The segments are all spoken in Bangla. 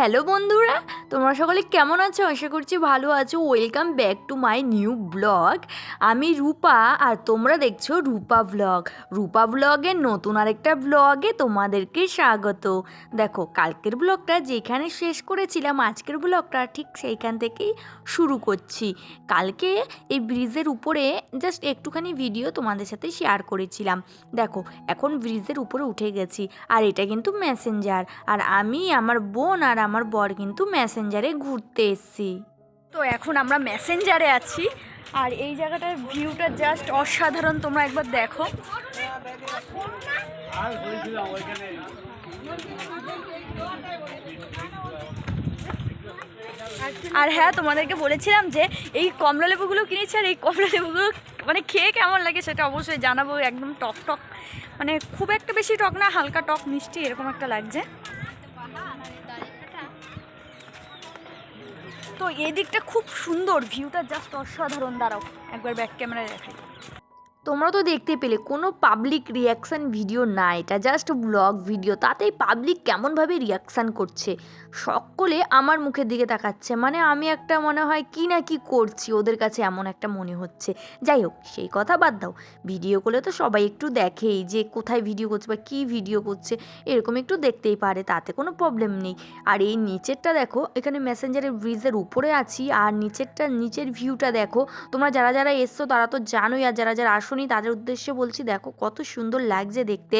হ্যালো বন্ধুরা, তোমরা সকলে কেমন আছো? আশা করছি ভালো আছো। Welcome back to my new vlog আমি রূপা, আর তোমরা দেখছ রূপা ব্লগ রূপা ব্লগের নতুন আরেকটা ব্লগে তোমাদেরকে স্বাগত। দেখো, কালকের ব্লগটা যেখানে শেষ করেছিলাম, আজকের ব্লগটা ঠিক সেইখান থেকেই শুরু করছি। কালকে এই ব্রিজের উপরে জাস্ট একটুখানি ভিডিও তোমাদের সাথে শেয়ার করেছিলাম। দেখো, এখন ব্রিজের উপরে উঠে গেছি, আর এটা কিন্তু মেসেঞ্জার আর আমি, আমার বোন, আর আমার বর কিন্তু মেসেঞ্জারে ঘুরতে এসেছি। তো এখন আমরা ম্যাসেঞ্জারে আছি। আর এই জায়গাটার ভিউটা জাস্ট অসাধারণ, তোমরা একবার দেখো। আর হ্যাঁ তোমাদেরকে বলেছিলাম যে এই কমলা লেবুগুলো কিনেছি আর এই কমলা লেবুগুলো মানে খেয়ে কেমন লাগে সেটা অবশ্যই জানাব, একদম টক টক। মানে খুব একটা বেশি টক না, হালকা টক, মিষ্টি, এরকম একটা লাগছে। তো এদিকটা দিকটা খুব সুন্দর ভিউটা জাস্ট অসাধারণ। দাঁড়াও একবার ব্যাক ক্যামেরায় দেখাই। তোমরা তো দেখতে পেলে, কোনো পাবলিক রিয়াকশান ভিডিও না, এটা জাস্ট ব্লগ ভিডিও তাতেই পাবলিক কেমনভাবে রিয়াকশান করছে? সকলে আমার মুখের দিকে তাকাচ্ছে মানে আমি একটা মনে হয় কি না কি করছি, ওদের কাছে এমন একটা মনে হচ্ছে। যাই হোক, সেই কথা বাদ দাও। ভিডিও করলে তো সবাই একটু দেখেই যে কোথায় ভিডিও করছে বা কী ভিডিও করছে, এরকম একটু দেখতেই পারে, তাতে কোনো প্রবলেম নেই। আর এই নিচেরটা দেখো, এখানে মেসেঞ্জারের ব্রিজের উপরে আছি, আর নিচেরটা, নিচের ভিউটা দেখো। তোমরা যারা যারা এসছো, তারা তো জানোই, আর যারা যারা আসোনি, তাদের উদ্দেশ্যে বলছি, দেখো, কত সুন্দর লাগছে দেখতে।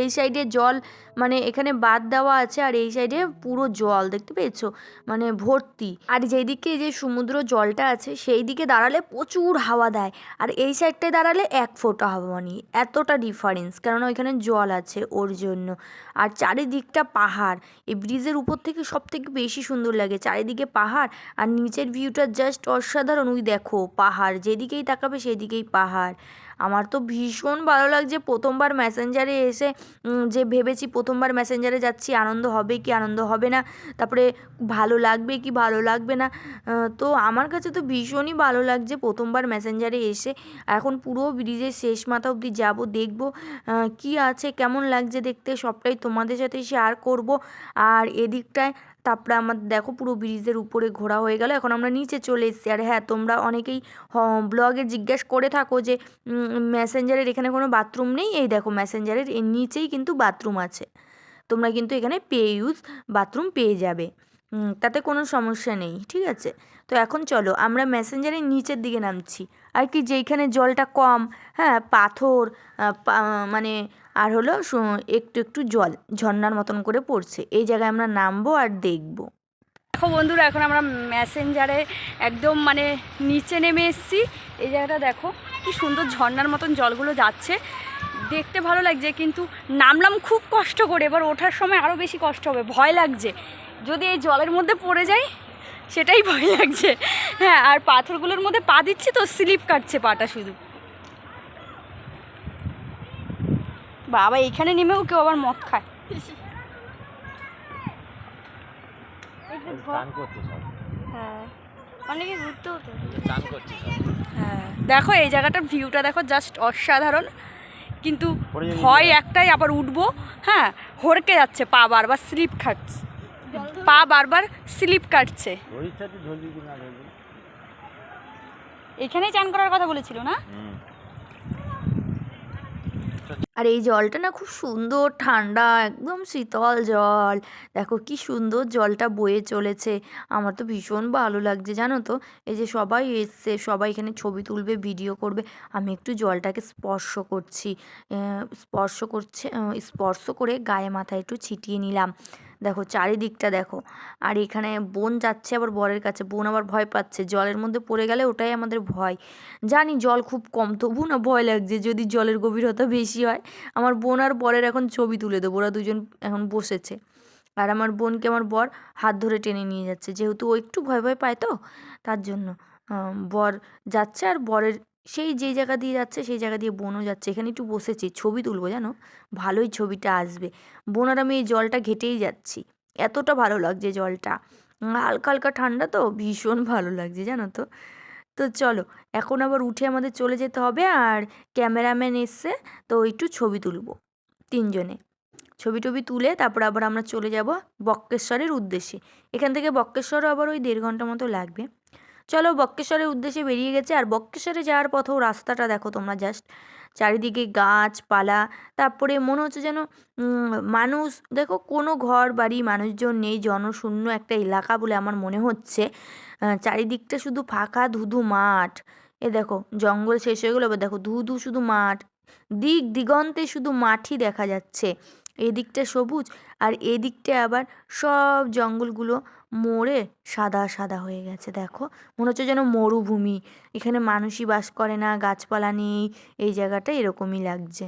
এই সাইডে জল মানে এখানে বাদ দেওয়া আছে আর এই সাইডে পুরো জল, দেখতে পেয়েছ? মানে ভর্তি। আর যেদিকে যে সমুদ্র জলটা আছে সেই দিকে দাঁড়ালে প্রচুর হাওয়া দেয়। আর এই সাইডটায় দাঁড়ালে এক ফোঁটা হাওয়া নেই। এতটা ডিফারেন্স কেননা ওইখানে জল আছে ওর জন্য। আর চারিদিকটা পাহাড়। এই ব্রিজের উপর থেকে সব থেকে বেশি সুন্দর লাগে। চারিদিকে পাহাড় আর নিচের ভিউটা জাস্ট অসাধারণ। ওই দেখো, পাহাড়। যেদিকেই তাকাবে, সেদিকেই পাহাড়। আমার তো ভীষণ ভালো লাগছে প্রথমবার ম্যাসেঞ্জারে এসে যে ভেবেছি প্রথমবার ম্যাসেঞ্জারে যাচ্ছি, আনন্দ হবে কি, আনন্দ হবে না? তারপরে ভালো লাগবে কি, ভালো লাগবে না? তো আমার কাছে তো ভীষণই ভালো লাগছে প্রথমবার ম্যাসেঞ্জারে এসে। এখন পুরো ব্রিজের শেষ মাথা অবধি যাব, দেখব কি আছে, কেমন লাগছে দেখতে, সবটাই তোমাদের সাথে শেয়ার করব। আর এদিকটায় তারপরে আমার, দেখো পুরো ব্রিজের উপরে ঘোরা হয়ে গেল। এখন আমরা নিচে চলে এসেছি। আর হ্যাঁ তোমরা অনেকেই ব্লগে জিজ্ঞেস করে থাকো যে মেসেঞ্জারের এখানে কোনো বাথরুম নেই? এই দেখো মেসেঞ্জারের এর নিচেই কিন্তু বাথরুম আছে। তোমরা কিন্তু এখানে পে ইউজ বাথরুম পেয়ে যাবে। তাতে কোনো সমস্যা নেই, ঠিক আছে? তো এখন চলো, আমরা মেসেঞ্জারের নিচের দিকে নামছি। আর কি, যেইখানে জলটা কম হ্যাঁ পাথর মানে আর হলো একটু একটু জল ঝর্নার মতন করে পড়ছে। এই জায়গায় আমরা নামবো আর দেখব। দেখো বন্ধুরা, এখন আমরা ম্যাসেঞ্জারে একদম মানে নিচে নেমে এসেছি। এই জায়গাটা দেখো, কি সুন্দর ঝর্নার মতন জলগুলো যাচ্ছে। দেখতে ভালো লাগছে, কিন্তু নামলাম খুব কষ্ট করে। এবার ওঠার সময় আরও বেশি কষ্ট হবে, ভয় লাগছে। যদি এই জলের মধ্যে পড়ে যাই, সেটাই ভয় লাগছে। হ্যাঁ আর পাথরগুলোর মধ্যে পা দিচ্ছি তো স্লিপ কাটছে পাটা শুধু। বাবা এখানে নেমেও কেউ আবার মদ খায়। হ্যাঁ। অনেকে হ্যাঁ। দেখো এই জায়গাটার ভিউটা দেখো জাস্ট অসাধারণ। কিন্তু ভয় একটাই আবার উঠবো হ্যাঁ হড়কে যাচ্ছে পা বারবার স্লিপ খাচ্ছে পা বারবার স্লিপ কাটছে। এখানেই চান করার কথা বলেছিল না? আর এই জলটা না খুব সুন্দর, ঠান্ডা, একদম শীতল জল। দেখো কি সুন্দর জলটা বয়ে চলেছে। আমার তো ভীষণ ভালো লাগছে, জানো তো? এই যে সবাই এসছে, সবাই এখানে ছবি তুলবে, ভিডিও করবে। আমি একটু জলটাকে স্পর্শ করছি। স্পর্শ করছে স্পর্শ করে গায়ে মাথায় একটু ছিটিয়ে নিলাম। দেখো, চারিদিকটা দেখো। আর এখানে বোন যাচ্ছে আবার বরের কাছে, বোন আবার ভয় পাচ্ছে। জলের মধ্যে পড়ে গেলে ওটাই আমাদের ভয়। জানি জল খুব কম, তবু না ভয় লাগছে যদি জলের গভীরতা বেশি হয়। আমার বোন আর বরের এখন ছবি তুলে দেবো, ওরা দুজন এখন বসেছে। আর আমার বোনকে আমার বর হাত ধরে টেনে নিয়ে যাচ্ছে। যেহেতু ও একটু ভয় ভয় পায় তো, তার জন্য বর যাচ্ছে আর বরের সেই যে জায়গা দিয়ে যাচ্ছে, সেই জায়গা দিয়ে বোনও যাচ্ছে। এখানে একটু বসেছি, ছবি তুলবো জানো? ভালোই ছবিটা আসবে। বোন আর আমি এই জলটা ঘেটেই যাচ্ছি। এতটা ভালো লাগছে জলটা। হালকা হালকা ঠান্ডা তো, ভীষণ ভালো লাগছে জানো তো। তো চলো, এখন আবার উঠে আমাদের চলে যেতে হবে আর ক্যামেরাম্যান এসছে, তো একটু ছবি তুলবো তিনজনে। ছবি টবি তুলে তারপর আবার আমরা চলে যাব বক্রেশ্বরের উদ্দেশ্যে। এখান থেকে বক্রেশ্বরও আবার ওই দেড় ঘণ্টা মতো লাগবে। চলো বক্রেশ্বরের উদ্দেশ্যে বেরিয়ে গেছে। আর বক্রেশ্বরে যাওয়ার পথেও রাস্তাটা দেখো তোমরা জাস্ট চারিদিকে গাছপালা, তারপরে মনে হচ্ছে যেন মানুষ, দেখো কোনো ঘর, বাড়ি, মানুষজন নেই, জনশূন্য একটা এলাকা বলে আমার মনে হচ্ছে। চারিদিকটা শুধু ফাঁকা ধুধু মাঠ। এ দেখো, জঙ্গল শেষ হয়ে গেলো দেখো ধুধু শুধু মাঠ। দিক দিগন্তে শুধু মাঠই দেখা যাচ্ছে। এদিকটা সবুজ, আর এদিকটা আবার সব জঙ্গলগুলো মরে সাদা সাদা হয়ে গেছে দেখো। মনে হচ্ছে যেন মরুভূমি। এখানে মানুষই বাস করে না গাছপালা নেই এই জায়গাটা এরকমই লাগছে।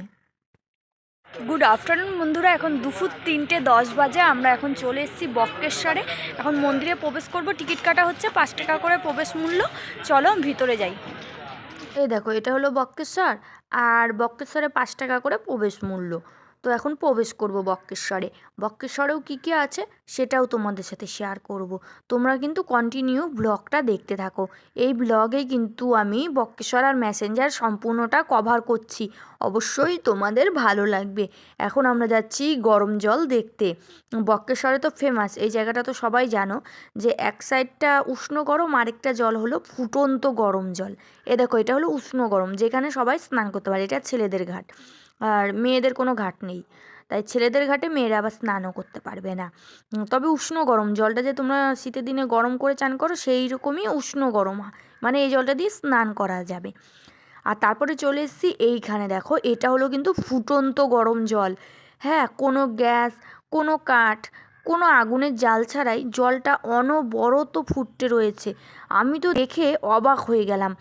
গুড আফটারনুন বন্ধুরা এখন দুপুর তিনটে দশ বাজে আমরা এখন চলে এসেছি বক্রেশ্বরে এখন মন্দিরে প্রবেশ করব টিকিট কাটা হচ্ছে পাঁচ টাকা করে প্রবেশ মূল্য। চলো ভিতরে যাই। এই দেখো এটা হলো বক্রেশ্বর আর বক্রেশ্বরে পাঁচ টাকা করে প্রবেশ মূল্য। তো এখন প্রবেশ করব বক্রেশ্বরে বক্রেশ্বরেও কী কী আছে সেটাও তোমাদের সাথে শেয়ার করব। তোমরা কিন্তু কন্টিনিউ ব্লগটা দেখতে থাকো। এই ব্লগে কিন্তু আমি বক্রেশ্বর আর ম্যাসেঞ্জার সম্পূর্ণটা কভার করছি। অবশ্যই তোমাদের ভালো লাগবে। এখন আমরা যাচ্ছি গরম জল দেখতে। বক্রেশ্বরে তো ফেমাস এই জায়গাটা তো সবাই জানো যে এক সাইডটা উষ্ণ গরম, আরেকটা জল হলো ফুটন্ত গরম জল। এ দেখো, এটা হলো উষ্ণ গরম, যেখানে সবাই স্নান করতে পারে, এটা ছেলেদের ঘাট। আর মেয়েদের কোনো ঘাট নেই। তাই ছেলেদের ঘাটে মেয়েরা আবার স্নানও করতে পারবে না। তবে উষ্ণ গরম, জলটা যে তোমরা শীতের দিনে গরম করে চান করো, সেই রকমই উষ্ণ গরম মানে এই জলটা দিয়ে স্নান করা যাবে। আর তারপরে চলে এসেছি এইখানে দেখো, এটা হলো কিন্তু ফুটন্ত গরম জল। হ্যাঁ কোনো গ্যাস, কোনো কাঠ, কোনো আগুনের জাল ছাড়াই জলটা অনবরত ফুটতে রয়েছে। আমি তো দেখে অবাক হয়ে গেলাম।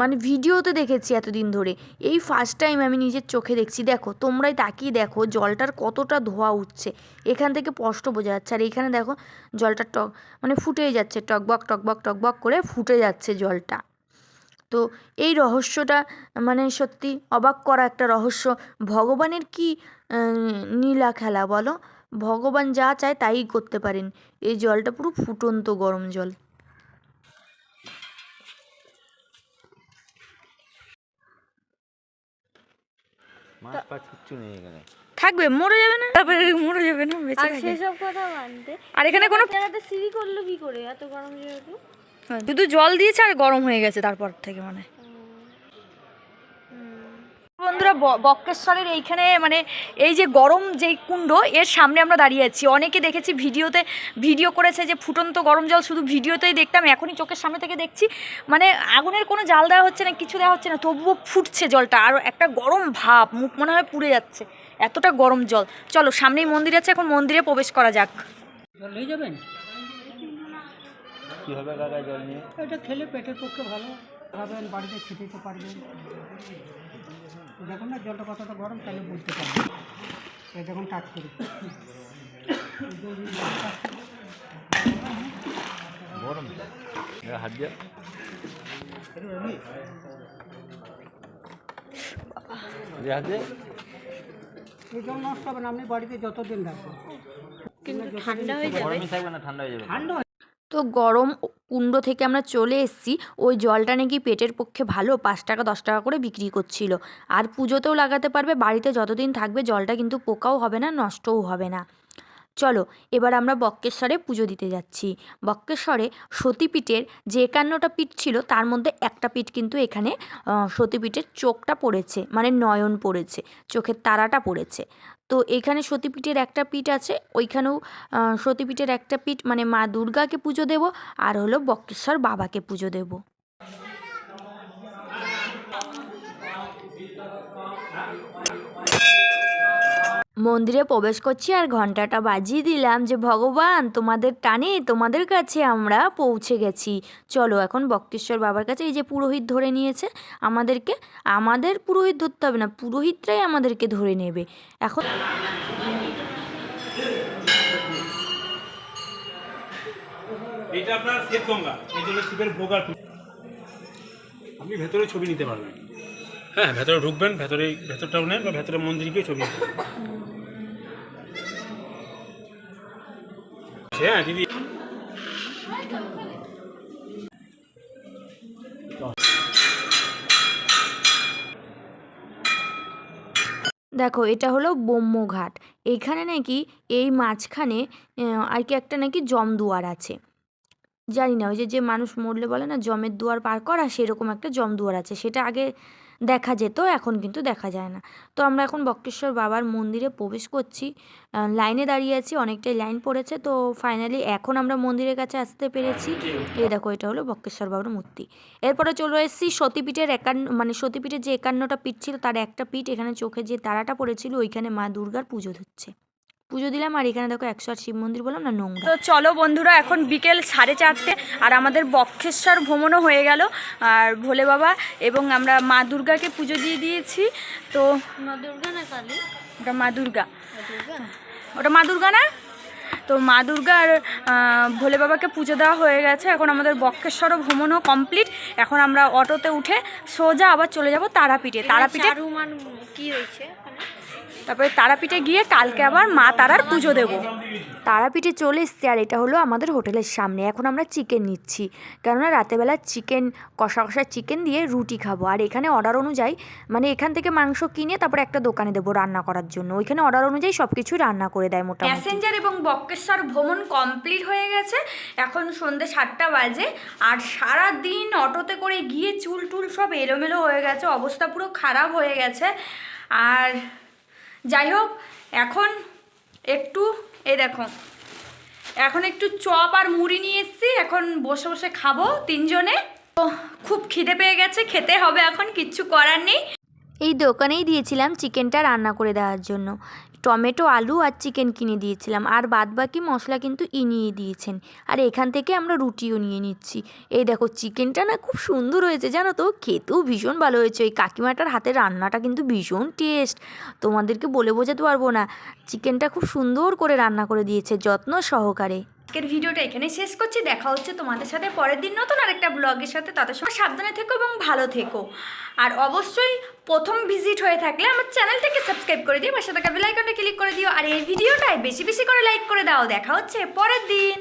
মানে ভিডিওতে দেখেছি এতদিন ধরে। এই ফার্স্ট টাইম আমি নিজের চোখে দেখছি। দেখো, তোমরাই তাকিয়ে দেখো জলটার কতটা ধোয়া উঠছে। এখান থেকে স্পষ্ট বোঝা যাচ্ছে। আর এখানে দেখো জলটা টক মানে ফুটেই যাচ্ছে। টকবক টকবক টকবক করে ফুটে যাচ্ছে জলটা। তো এই রহস্যটা মানে সত্যি অবাক করা একটা রহস্য। ভগবানের কি নীলা খেলা বলো? ভগবান যা চায় তাই করতে পারেন। এই জলটা পুরো ফুটন্ত গরম জল। মাছ পাঁচ কিচ্ছু নেই এখানে। থাকবে মরে যাবে না? তারপরে মরে যাবে না বেঁচে আর সেসব কথা মানতে আর এখানে কোনো জায়গাতে সিঁড়ি করল কি করে? এত গরম যেহেতু। শুধু জল দিয়েছে আর গরম হয়ে গেছে তারপর থেকে মানে। বন্ধুরা বক্রেশ্বরের এইখানে মানে এই যে গরম যেই কুণ্ড এর সামনে আমরা দাঁড়িয়ে আছি। অনেকে দেখেছি ভিডিওতে ভিডিও করেছে যে ফুটন্ত গরম জল শুধু ভিডিওতেই দেখতাম এখনই চোখের সামনে থেকে দেখছি। মানে আগুনের কোনো জাল দেওয়া হচ্ছে না কিছু দেওয়া হচ্ছে না তবুও ফুটছে জলটা। আর একটা গরম ভাব মুখ মনে হয় পুড়ে যাচ্ছে। এতটা গরম জল। চলো সামনেই মন্দির আছে এখন মন্দিরে প্রবেশ করা যাক। জল যাবেন? কি হবে কাকা জল নিয়ে? এটা খেলে পেটের পক্ষে ভালো। খাবেন বাড়িতে খেতে পারবেন। দেখুন না জলটা কতটা গরম তাহলে বুঝতে পারবেন এই দেখুন টাচ করি। গরম। হাত দিয়ে। এই জল নষ্ট হবে না আপনি বাড়িতে যতদিন রাখবেন। কিন্তু ঠান্ডা হয়ে যাবে। থাকবে না ঠান্ডা হয়ে যাবে। ঠান্ডা তো গরম কুণ্ড থেকে আমরা চলে এসেছি। ওই জলটা নাকি পেটের পক্ষে ভালো, পাঁচ টাকা, দশ টাকা করে বিক্রি করছিল। আর পুজোতেও লাগাতে পারবে, বাড়িতে যতদিন থাকবে জলটা কিন্তু পোকাও হবে না, নষ্টও হবে না। চলো, এবার আমরা বক্রেশ্বরে পুজো দিতে যাচ্ছি। বক্রেশ্বরে সতীপীঠের যে একান্নটা পীঠ ছিল, তার মধ্যে একটা পীঠ কিন্তু এখানে সতীপীঠের চোখটা পড়েছে মানে নয়ন পড়েছে, চোখের তারাটা পড়েছে। তো এখানে সতীপীঠের একটা পীঠ আছে, ওইখানেও সতীপীঠের একটা পীঠ মানে মা দুর্গাকে পুজো দেব, আর হলো বক্রেশ্বর বাবাকে পুজো দেব। মন্দিরে প্রবেশ করছি আর ঘন্টাটা বাজিয়ে দিলাম যে, ভগবান, তোমাদের টানে, তোমাদের কাছে আমরা পৌঁছে গেছি। চলো এখন বক্রেশ্বর বাবার কাছে এই যে পুরোহিত ধরে নিয়েছে, আমাদেরকে, আমাদের পুরোহিত ধরতে হবে না, পুরোহিতরাই আমাদেরকে ধরে নেবে। এখন এটা আপনার গঙ্গা এই জন্য শিবের আপনি ভেতরে ছবি নিতে পারবেন। হ্যাঁ ভেতরে ঢুকবেন, ভেতরে, ভেতরটাও নেন বা ভেতরে মন্দিরে গিয়ে ছবি হ্যাঁ দিদি। দেখো, এটা হলো ব্রহ্মঘাট। এইখানে নাকি এই মাঝখানে আর কি একটা নাকি জমদুয়ার আছে। জানি না, ওই যে যে মানুষ মরলে বলে না, জমের দুয়ার পার করা, সেরকম একটা জমদুয়ার আছে। সেটা আগে দেখা যেত এখন কিন্তু দেখা যায় না। তো আমরা এখন বক্রেশ্বর বাবার মন্দিরে প্রবেশ করছি। লাইনে দাঁড়িয়ে আছি অনেকটাই লাইন পড়েছে। তো ফাইনালি এখন আমরা মন্দিরের কাছে আসতে পেরেছি। এই দেখো এটা হলো বক্রেশ্বর বাবার মূর্তি। এরপরে চলে এসেছি সতীপীঠের একান্ন মানে সতীপীঠের যে একান্নটা পিঠ ছিল তার একটা পিঠ এখানে চোখে যে তারাটা পড়েছিল ওইখানে মা দুর্গার পুজো হচ্ছে পুজো দিলাম আর এখানে দেখো একশো আট শিব মন্দির বললাম না নোংরা। তো চলো বন্ধুরা এখন বিকেল সাড়ে চারটে আর আমাদের বক্ষেশ্বর ভ্রমণও হয়ে গেল আর ভোলে বাবা এবং আমরা মা দুর্গাকে পুজো দিয়ে দিয়েছি তো মা দুর্গা না কালী? ওটা মা দুর্গা। ওটা মা দুর্গা না? তো মা দুর্গার ভোলে বাবাকে পুজো দেওয়া হয়ে গেছে এখন আমাদের বক্ষেশ্বরও ভ্রমণও কমপ্লিট এখন আমরা অটোতে উঠে সোজা আবার চলে যাব তারাপীঠে। তারাপীঠে কি হয়েছে তারপরে তারাপীঠে গিয়ে কালকে আবার মা তারার পুজো দেবো। তারাপীঠে চলে এসছি আর এটা হলো আমাদের হোটেলের সামনে। এখন আমরা চিকেন নিচ্ছি। কেননা রাতেবেলা চিকেন, কষা কষা চিকেন দিয়ে রুটি খাব। আর এখানে অর্ডার অনুযায়ী মানে এখান থেকে মাংস কিনে তারপরে একটা দোকানে দেবো রান্না করার জন্য। ওইখানে অর্ডার অনুযায়ী সব কিছু রান্না করে দেয় মোটামুটি। প্যাসেঞ্জার এবং বক্কেশ্বর ভ্রমণ কমপ্লিট হয়ে গেছে। এখন সন্ধ্যে সাতটা বাজে। আর সারা দিন অটোতে করে গিয়ে চুল টুল সব এলোমেলো হয়ে গেছে। অবস্থা পুরো খারাপ হয়ে গেছে। আর যাই হোক এখন একটু, এই দেখো, এখন একটু চপ আর মুড়ি নিয়ে এসেছি, এখন বসে বসে খাব তিনজনে। তো খুব খিদে পেয়ে গেছে, খেতে হবে এখন, কিচ্ছু করার নেই। এই দোকানেই দিয়েছিলাম চিকেনটা রান্না করে দেওয়ার জন্য। টমেটো, আলু আর চিকেন কিনে দিয়েছিলাম। আর বাদ বাকি মশলা কিন্তু ইনিয়ে দিয়েছেন। আর এখান থেকে আমরা রুটিও নিয়ে নিচ্ছি। এই দেখো, চিকেনটা না খুব সুন্দর হয়েছে, জানো তো? খেতেও ভীষণ ভালো হয়েছে। ওই কাকিমাটার হাতের রান্নাটা কিন্তু ভীষণ টেস্ট। তোমাদেরকে বলে বোঝাতে পারব না। চিকেনটা খুব সুন্দর করে রান্না করে দিয়েছে, যত্ন সহকারে। আজকের ভিডিওটা এখানে শেষ করছি। দেখা হচ্ছে তোমাদের সাথে পরের দিন নতুন আরেকটা ব্লগের সাথে। তাদের সময় সাবধানে থেকো এবং ভালো থেকো। আর অবশ্যই প্রথম ভিজিট হয়ে থাকলে আমার চ্যানেলটাকে সাবস্ক্রাইব করে দিও, পাশে থাকা বেলাইকনটা ক্লিক করে দিও। আর এই ভিডিওটাই বেশি বেশি করে লাইক করে দাও। দেখা হচ্ছে পরের দিন।